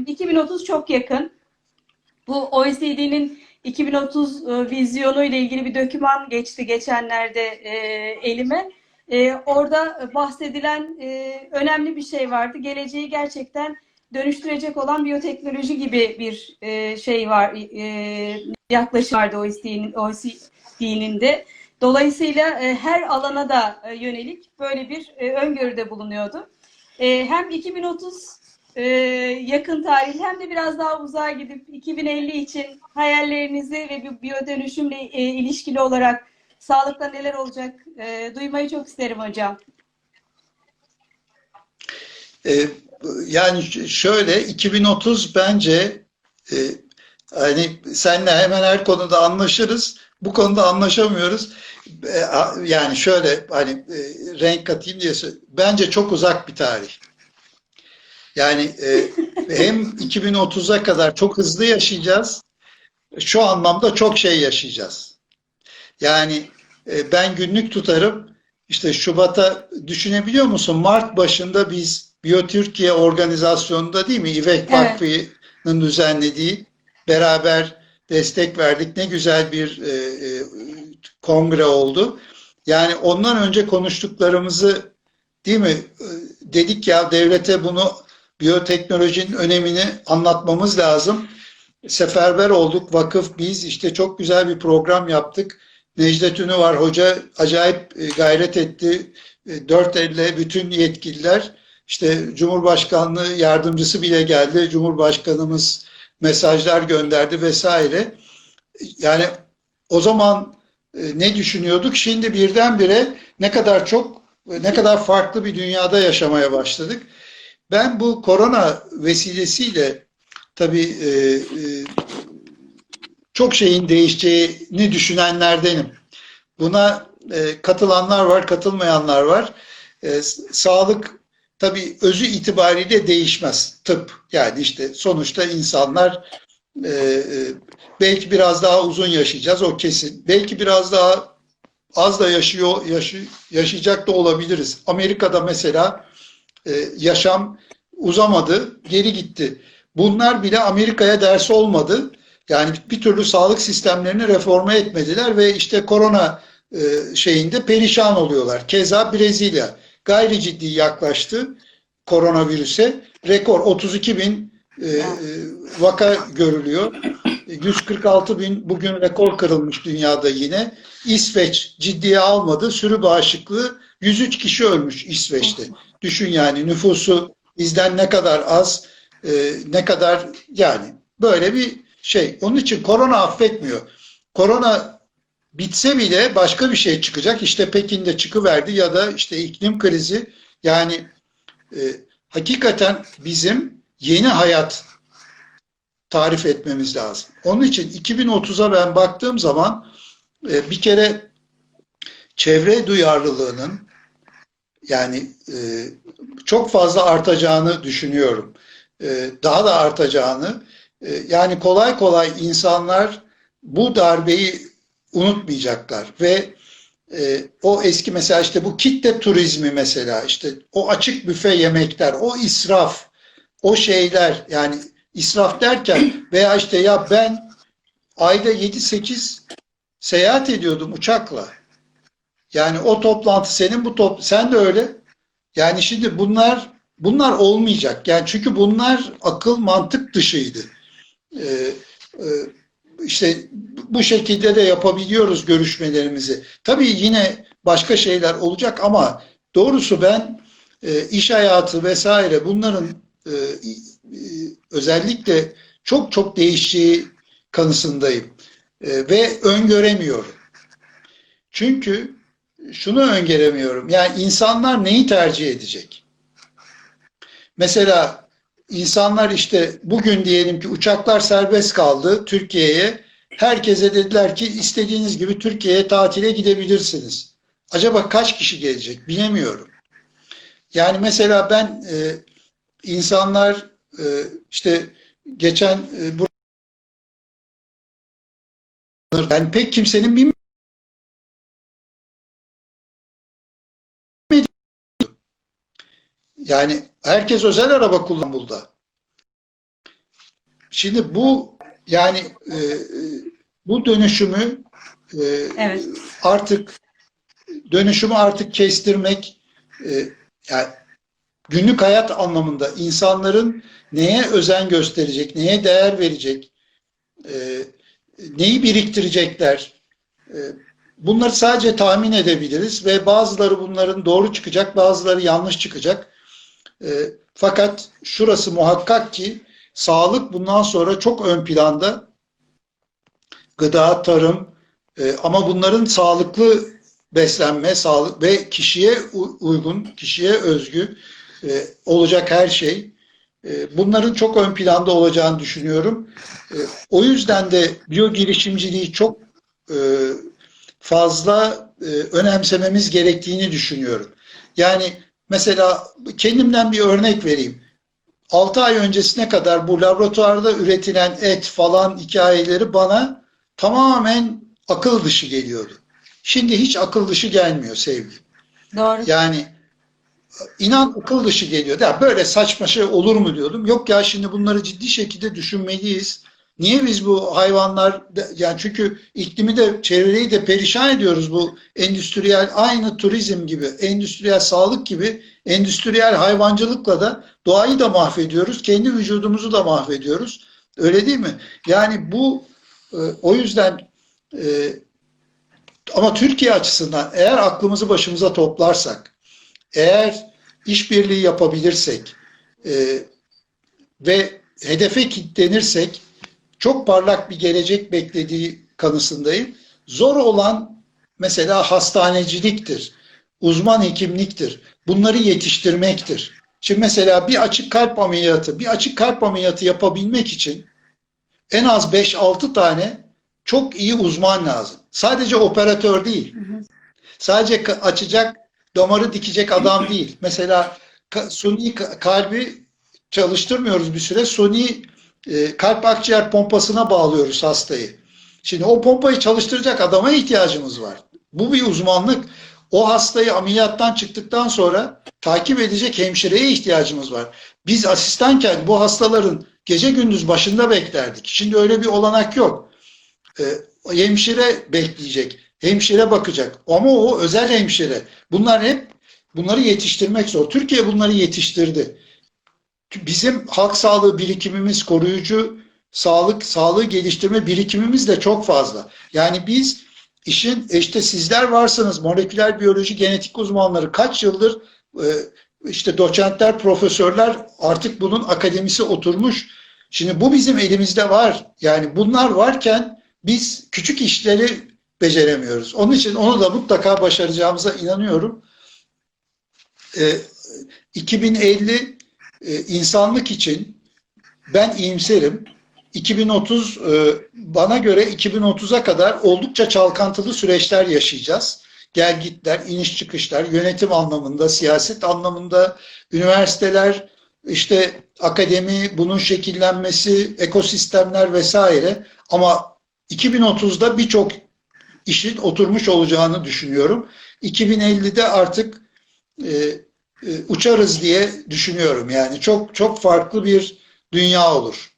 2030 çok yakın. Bu OECD'nin 2030 e, vizyonu ile ilgili bir doküman geçti geçenlerde e, elime. E, orada bahsedilen önemli bir şey vardı. Geleceği gerçekten dönüştürecek olan biyoteknoloji gibi bir şey var, e, yaklaşım vardı OECD'nin de. Dolayısıyla her alana da yönelik böyle bir e, öngörüde bulunuyordu. Hem 2030 e, yakın tarih hem de biraz daha uzağa gidip 2050 için hayallerinizi ve bir biyodönüşümle e, ilişkili olarak sağlıkta neler olacak e, duymayı çok isterim hocam. Ee, yani şöyle 2030 bence e, hani senle hemen her konuda anlaşırız. Bu konuda anlaşamıyoruz. E, yani şöyle hani e, renk katayım diye bence çok uzak bir tarih. Yani e, hem 2030'a kadar çok hızlı yaşayacağız. Şu anlamda çok şey yaşayacağız. Yani e, ben günlük tutarım. İşte Şubat'a düşünebiliyor musun? Mart başında biz Biyotürkiye organizasyonunda değil mi? İvek Evet. Vakfı'nın düzenlediği beraber destek verdik. Ne güzel bir e, e, kongre oldu. Yani ondan önce konuştuklarımızı değil mi? E, Dedik ya devlete bunu biyoteknolojinin önemini anlatmamız lazım. Seferber olduk. Vakıf biz işte çok güzel bir program yaptık. Necdet Ünü var. Hoca acayip e, gayret etti. E, Dört elle bütün yetkililer işte Cumhurbaşkanlığı yardımcısı bile geldi. Cumhurbaşkanımız mesajlar gönderdi vesaire. Yani o zaman e, ne düşünüyorduk? Şimdi birdenbire ne kadar çok, ne kadar farklı bir dünyada yaşamaya başladık. Ben bu korona vesilesiyle tabii e, e, çok şeyin değişeceğini düşünenlerdenim. Buna e, katılanlar var, katılmayanlar var. E, sağlık tabii özü itibariyle değişmez. Tıp yani işte sonuçta insanlar e, e, belki biraz daha uzun yaşayacağız o kesin. Belki biraz daha az da yaşıyor yaşı, yaşayacak da olabiliriz. Amerika'da mesela yaşam uzamadı, geri gitti. Bunlar bile Amerika'ya ders olmadı. Yani bir türlü sağlık sistemlerini reforme etmediler ve işte korona e, şeyinde perişan oluyorlar. Keza Brezilya gayri ciddi yaklaştı koronavirüse. Rekor 32 bin e, e, vaka görülüyor. 146 bin bugün rekor kırılmış dünyada yine. İsveç ciddiye almadı. Sürü bağışıklığı 103 kişi ölmüş İsveç'te. Düşün yani nüfusu bizden ne kadar az, e, ne kadar yani böyle bir şey. Onun için korona affetmiyor. Korona bitse bile başka bir şey çıkacak. İşte Pekin'de çıkıverdi ya da işte iklim krizi. Yani e, hakikaten bizim yeni hayat tarif etmemiz lazım. Onun için 2030'a ben baktığım zaman e, bir kere çevre duyarlılığının yani e, çok fazla artacağını düşünüyorum. E, daha da artacağını. E, yani kolay kolay insanlar bu darbeyi unutmayacaklar ve e, o eski mesela işte bu kitle turizmi mesela işte o açık büfe yemekler, o israf, o şeyler yani israf derken veya işte ya ben ayda 7-8 seyahat ediyordum uçakla. Yani o toplantı senin bu top sen de öyle. Yani şimdi bunlar bunlar olmayacak. Yani çünkü bunlar akıl mantık dışıydı. Ee, e, işte bu şekilde de yapabiliyoruz görüşmelerimizi. Tabii yine başka şeyler olacak ama doğrusu ben e, iş hayatı vesaire bunların e, e, özellikle çok çok değişeceği kanısındayım E, ve öngöremiyorum. Çünkü şunu öngöremiyorum. Yani insanlar neyi tercih edecek? Mesela insanlar işte bugün diyelim ki uçaklar serbest kaldı Türkiye'ye. Herkese dediler ki istediğiniz gibi Türkiye'ye tatile gidebilirsiniz. Acaba kaç kişi gelecek bilemiyorum. Yani mesela ben e, insanlar e, işte geçen e, ben pek kimsenin bilmediği Yani herkes özel araba kullan burada. Şimdi bu yani e, e, bu dönüşümü e, Evet. artık dönüşümü artık kestirmek e, yani günlük hayat anlamında insanların neye özen gösterecek, neye değer verecek, e, neyi biriktirecekler, e, bunları sadece tahmin edebiliriz ve bazıları bunların doğru çıkacak, bazıları yanlış çıkacak. E, fakat şurası muhakkak ki sağlık bundan sonra çok ön planda. Gıda, tarım e, ama bunların sağlıklı beslenme, sağlık ve kişiye uygun, kişiye özgü e, olacak her şey. E, bunların çok ön planda olacağını düşünüyorum. E, o yüzden de biyo girişimciliği çok e, fazla e, önemsememiz gerektiğini düşünüyorum. Yani mesela kendimden bir örnek vereyim. 6 ay öncesine kadar bu laboratuvarda üretilen et falan hikayeleri bana tamamen akıl dışı geliyordu. Şimdi hiç akıl dışı gelmiyor sevgilim. Doğru. Yani inan akıl dışı geliyor. Ya böyle saçma şey olur mu diyordum. Yok ya şimdi bunları ciddi şekilde düşünmeliyiz. Niye biz bu hayvanlar yani çünkü iklimi de çevreyi de perişan ediyoruz bu endüstriyel aynı turizm gibi, endüstriyel sağlık gibi endüstriyel hayvancılıkla da doğayı da mahvediyoruz. Kendi vücudumuzu da mahvediyoruz. Öyle değil mi? Yani bu e, o yüzden e, ama Türkiye açısından eğer aklımızı başımıza toplarsak, eğer işbirliği yapabilirsek e, ve hedefe kilitlenirsek çok parlak bir gelecek beklediği kanısındayım. Zor olan mesela hastaneciliktir, uzman hekimliktir. Bunları yetiştirmektir. Şimdi mesela bir açık kalp ameliyatı, bir açık kalp ameliyatı yapabilmek için en az 5-6 tane çok iyi uzman lazım. Sadece operatör değil. Sadece açacak, damarı dikecek adam değil. Mesela suni ka- kalbi çalıştırmıyoruz bir süre. Suni e, kalp akciğer pompasına bağlıyoruz hastayı. Şimdi o pompayı çalıştıracak adama ihtiyacımız var. Bu bir uzmanlık. O hastayı ameliyattan çıktıktan sonra takip edecek hemşireye ihtiyacımız var. Biz asistanken bu hastaların gece gündüz başında beklerdik. Şimdi öyle bir olanak yok. E, hemşire bekleyecek. Hemşire bakacak. Ama o özel hemşire. Bunlar hep bunları yetiştirmek zor. Türkiye bunları yetiştirdi. Bizim halk sağlığı birikimimiz, koruyucu sağlık, sağlığı geliştirme birikimimiz de çok fazla. Yani biz işin işte sizler varsınız moleküler biyoloji genetik uzmanları kaç yıldır e, işte doçentler, profesörler artık bunun akademisi oturmuş. Şimdi bu bizim elimizde var. Yani bunlar varken biz küçük işleri beceremiyoruz. Onun için onu da mutlaka başaracağımıza inanıyorum. E, 2050 e, insanlık için ben iyimserim. 2030 e, bana göre 2030'a kadar oldukça çalkantılı süreçler yaşayacağız. Gel gitler, iniş çıkışlar, yönetim anlamında, siyaset anlamında, üniversiteler, işte akademi, bunun şekillenmesi, ekosistemler vesaire. Ama 2030'da birçok işin oturmuş olacağını düşünüyorum. 2050'de artık e, uçarız diye düşünüyorum. Yani çok çok farklı bir dünya olur.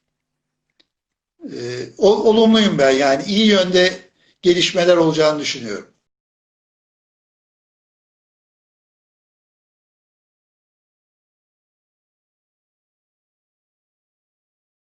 E, olumluyum ben yani iyi yönde gelişmeler olacağını düşünüyorum.